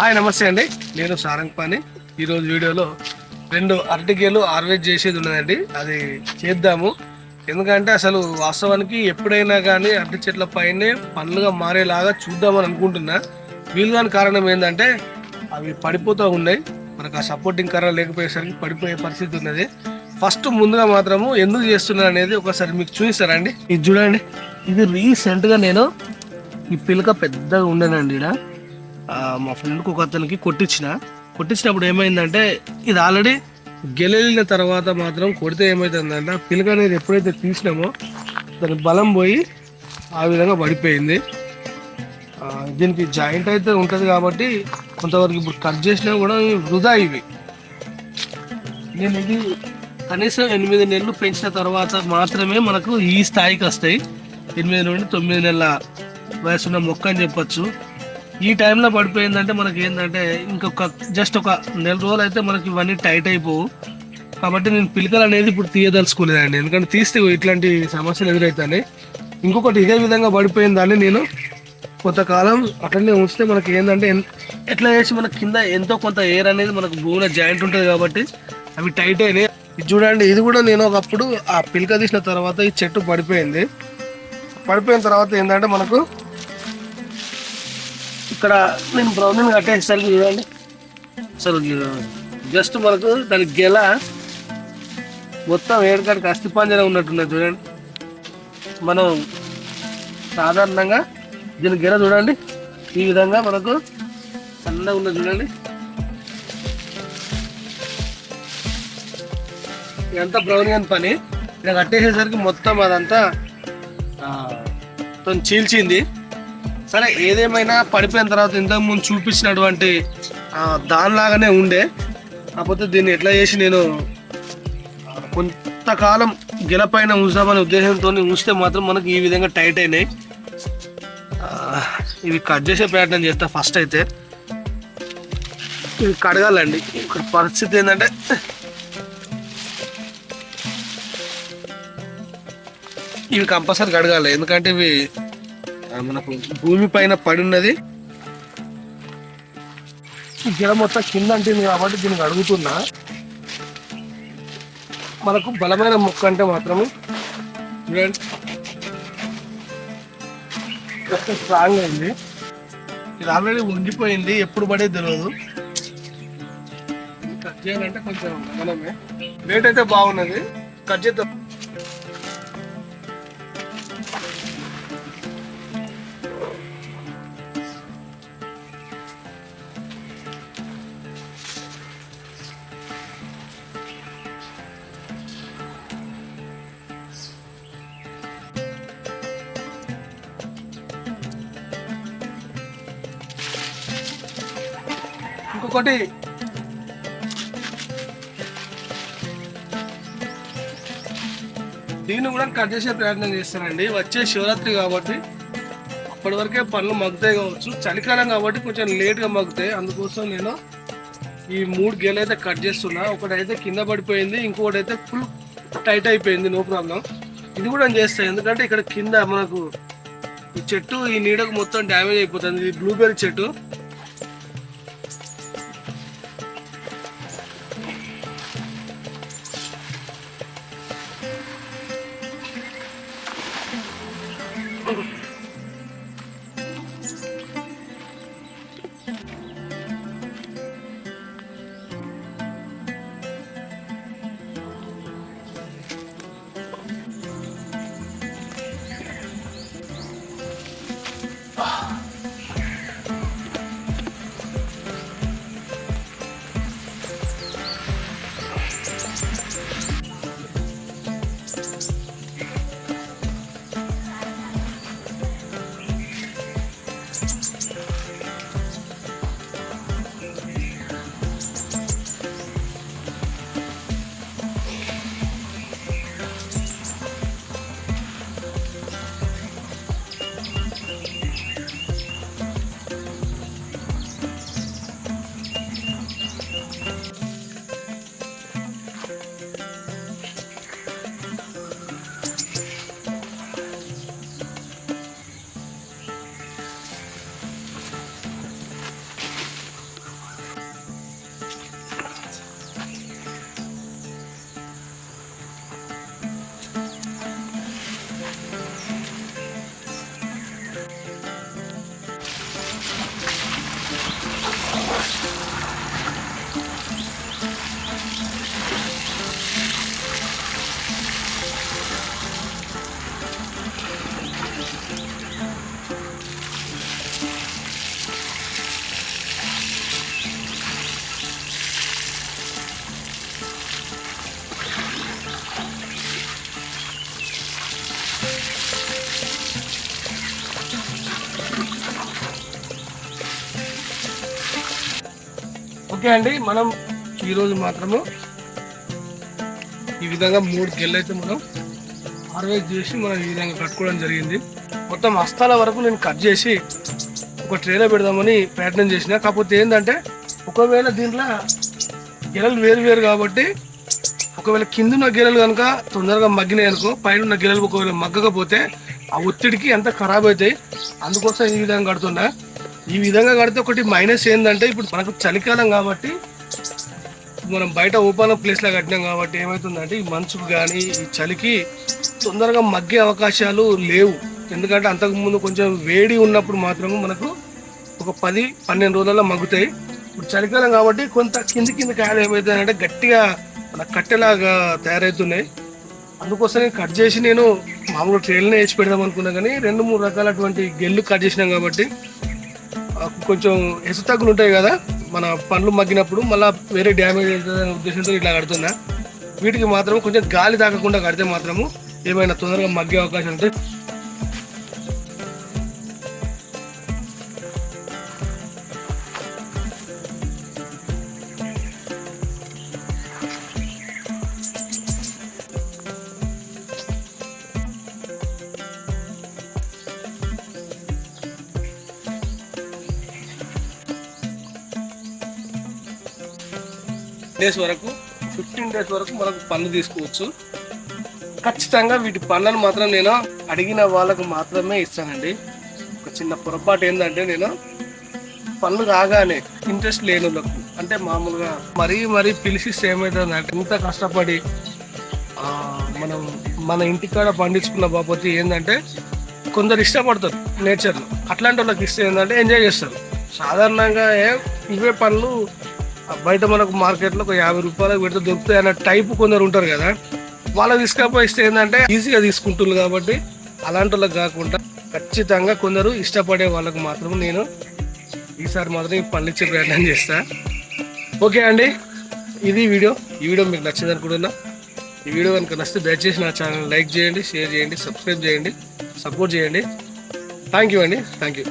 Hi నమస్తే అండి. నేను సారంగ్ పాని ఈరోజు వీడియోలో రెండు అరటికేలు హార్వెస్ట్ చేసేది ఉన్నదండి. అది చేద్దాము. ఎందుకంటే అసలు వాస్తవానికి ఎప్పుడైనా కానీ అరటి చెట్ల పైనే పండ్లుగా మారేలాగా చూద్దామని అనుకుంటున్నా. వీలు కాని కారణం ఏంటంటే అవి పడిపోతూ ఉన్నాయి. మనకు ఆ సపోర్టింగ్ కర్ర లేకపోయేసరికి పడిపోయే పరిస్థితి ఉన్నది. ఫస్ట్ ముందుగా మాత్రము ఎందుకు చేస్తున్నా అనేది ఒకసారి మీకు చూపిస్తారండి ఇది చూడండి. ఇది రీసెంట్గా నేను ఈ పిలక పెద్దగా ఉండేనండి ఇక్కడ మా ఫ్రెండ్కి ఒక అతనికి కొట్టించిన. కొట్టించినప్పుడు ఏమైందంటే ఇది ఆల్రెడీ గెలిన తర్వాత మాత్రం కొడితే ఏమవుతుందంటే ఆ పిలక అనేది ఎప్పుడైతే తీసినామో దాని బలం పోయి ఆ విధంగా పడిపోయింది. దీనికి జాయింట్ అయితే ఉంటుంది కాబట్టి కొంతవరకు ఇప్పుడు కట్ చేసినా కూడా వృధా ఇవి. నేను ఇది కనీసం ఎనిమిది నెలలు పెంచిన తర్వాత మాత్రమే మనకు ఈ స్థాయికి వస్తాయి. ఎనిమిది నుండి తొమ్మిది నెలల వయసున్న మొక్క అని చెప్పొచ్చు. ఈ టైంలో పడిపోయిందంటే మనకి ఏంటంటే ఇంకొక జస్ట్ ఒక నెల రోజులు అయితే మనకి ఇవన్నీ టైట్ అయిపోవు. కాబట్టి నేను పిలకలు అనేది ఇప్పుడు తీయదలుచుకోలేదండి. ఎందుకంటే తీస్తే ఇట్లాంటి సమస్యలు ఎదురవుతాయి ఇంకొకటి ఇదే విధంగా పడిపోయిన దాన్ని నేను కొంతకాలం అట్లనే ఉంచితే మనకి ఏంటంటే ఎట్లా చేసి మనకి కింద ఎంతో కొంత ఎయిర్ అనేది మనకు భూమిలో జాయింట్ ఉంటుంది కాబట్టి అవి టైట్ అయినాయి. ఇది చూడండి ఇది కూడా నేను ఒకప్పుడు ఆ పిలక తీసిన తర్వాత ఈ చెట్టు పడిపోయింది. పడిపోయిన తర్వాత ఏంటంటే మనకు ఇక్కడ నేను బ్రౌనింగ్ కట్టేసరికి చూడండి అసలు జస్ట్ మనకు దాని గెల మొత్తం ఏడుకాడికి అస్థిపంజరం ఉన్నట్టున్నది చూడండి. మనం సాధారణంగా దీని గెల చూడండి. ఈ విధంగా మనకు సన్నగా ఉన్నది చూడండి. ఇదంతా బ్రౌనింగ్ పని. ఇలా కట్టేసేసరికి మొత్తం అదంతా ఆ, చీల్చింది. సరే ఏదేమైనా పడిపోయిన తర్వాత ఇంతకు ముందు చూపించినటువంటి దానిలాగానే ఉండే. కాకపోతే దీన్ని ఎట్లా చేసి నేను కొంతకాలం గెలపైన ఉంచామనే ఉద్దేశంతో ఉంచితే మాత్రం మనకు ఈ విధంగా టైట్ అయినాయి. ఇవి కట్ చేసే ప్రయత్నం చేస్తా ఫస్ట్ అయితే. ఇవి కడగాలండి. ఇక్కడ పరిస్థితి ఏంటంటే ఇవి కంపల్సరీ కడగాలి. ఎందుకంటే ఇవి మనకు భూమి పైన పడి ఉన్నది జడ మొత్తం కింద అంటుంది కాబట్టి దీనికి అడుగుతున్నా. మనకు బలమైన మొక్క అంటే మాత్రమే చూడండి స్ట్రాంగ్ అయింది ఇది ఆల్రెడీ ఉండిపోయింది ఎప్పుడు పడేది తెలియదు కట్ చేయాలంటే కొంచెం మనమే. రేట్ అయితే బాగున్నది. కట్ చేద్దాం. ఇంకొకటి దీన్ని కూడా కట్ చేసే ప్రయత్నం చేస్తానండి. వచ్చే శివరాత్రి కాబట్టి అప్పటి వరకే పనులు మగ్గుతాయి కావచ్చు. చలికాలం కాబట్టి కొంచెం లేట్గా మగ్గుతాయి. అందుకోసం నేను ఈ మూడు గేలు అయితే కట్ చేస్తున్నా. ఒకటైతే కింద పడిపోయింది. ఇంకొకటి అయితే ఫుల్ టైట్ అయిపోయింది. No problem. ఇది కూడా చేస్తాయి ఎందుకంటే ఇక్కడ కింద మనకు ఈ చెట్టు ఈ నీడకు మొత్తం డ్యామేజ్ అయిపోతుంది. ఇది బ్లూబెర్రీ చెట్టు. ఓకే అండి మనం ఈరోజు మాత్రము ఈ విధంగా మూడు గెల్లైతే మనం హార్వెస్ట్ చేసి మనం ఈ విధంగా కట్టుకోవడం జరిగింది. మొత్తం అస్తాల వరకు నేను కట్ చేసి ఒక ట్రేలో పెడదామని ప్రయత్నం చేసిన. కాకపోతే ఏంటంటే ఒకవేళ దీంట్లో గెలలు వేరు వేరు కాబట్టి ఒకవేళ కింద ఉన్న గిరలు కనుక తొందరగా మగ్గినాయి అనుకో పైన ఉన్న గిరలు ఒకవేళ మగ్గకపోతే ఆ ఒత్తిడికి ఎంత ఖరాబ్ అవుతాయి? అందుకోసం ఈ విధంగా కడుతున్నా. ఈ విధంగా కడితే ఒకటి మైనస్ ఏంటంటే ఇప్పుడు మనకు చలికాలం కాబట్టి మనం బయట ఓపెన్ ప్లేస్లో కట్టినాం కాబట్టి ఏమవుతుందంటే ఈ మంచుకు కానీ ఈ చలికి తొందరగా మగ్గే అవకాశాలు లేవు. ఎందుకంటే అంతకుముందు కొంచెం వేడి ఉన్నప్పుడు మాత్రము మనకు ఒక పది పన్నెండు రోజుల్లో మగ్గుతాయి. ఇప్పుడు చలికాలం కాబట్టి కొంత కింది కింద కాయలు ఏమవుతాయంటే గట్టిగా అలా కట్టెలాగా తయారవుతున్నాయి అందుకోసం నేను కట్ చేసి నేను మామూలు ట్రైల్నే వేసి పెడదాం అనుకున్నా కానీ రెండు మూడు రకాలటువంటి గెల్లు కట్ చేసినాం కాబట్టి కొంచెం ఎసు తగ్గులు ఉంటాయి కదా మన పండ్లు మగ్గినప్పుడు మళ్ళీ వేరే డ్యామేజ్ అవుతుందనే ఉద్దేశంతో ఇట్లా కడుతున్నా. వీటికి మాత్రం కొంచెం గాలి తాకకుండా కడితే మాత్రము ఏమైనా తొందరగా మగ్గే అవకాశం ఉంటే డేస్ వరకు ఫిఫ్టీన్ డేస్ వరకు మనకు పళ్ళు తీసుకోవచ్చు. ఖచ్చితంగా వీటి పళ్ళను మాత్రం నేను అడిగిన వాళ్ళకు మాత్రమే ఇస్తానండి. ఒక చిన్న పొరపాటు ఏంటంటే నేను పనులు రాగానే ఇంట్రెస్ట్ లేని వాళ్ళకు అంటే మామూలుగా మరీ మరీ పిలిచిస్తే ఏమవుతుందంటే ఇంత కష్టపడి మనం మన ఇంటికాడ పండించుకున్న బాపతి ఏంటంటే కొందరు ఇష్టపడతారు నేచర్లో అట్లాంటి వాళ్ళకి ఇస్తే ఏంటంటే ఎంజాయ్ చేస్తారు. సాధారణంగా ఇవే పనులు బయట మనకు మార్కెట్లో ఒక యాభై రూపాయలకు పెడితే దొరుకుతాయి అన్న టైప్ కొందరు ఉంటారు కదా వాళ్ళకి తీసుకపోయిస్తే ఏంటంటే ఈజీగా తీసుకుంటున్నారు కాబట్టి అలాంటి వాళ్ళకి కాకుండా ఖచ్చితంగా కొందరు ఇష్టపడే వాళ్ళకు మాత్రం నేను ఈసారి మాత్రం ఈ ప్రయత్నం చేస్తా. ఓకే అండి ఇది వీడియో. ఈ వీడియో మీకు నచ్చింది అనుకుంటున్నా. ఈ వీడియో కనుక నచ్చితే దయచేసి నా ఛానల్ లైక్ చేయండి షేర్ చేయండి సబ్స్క్రైబ్ చేయండి సపోర్ట్ చేయండి. థ్యాంక్ యూ అండి థ్యాంక్ యూ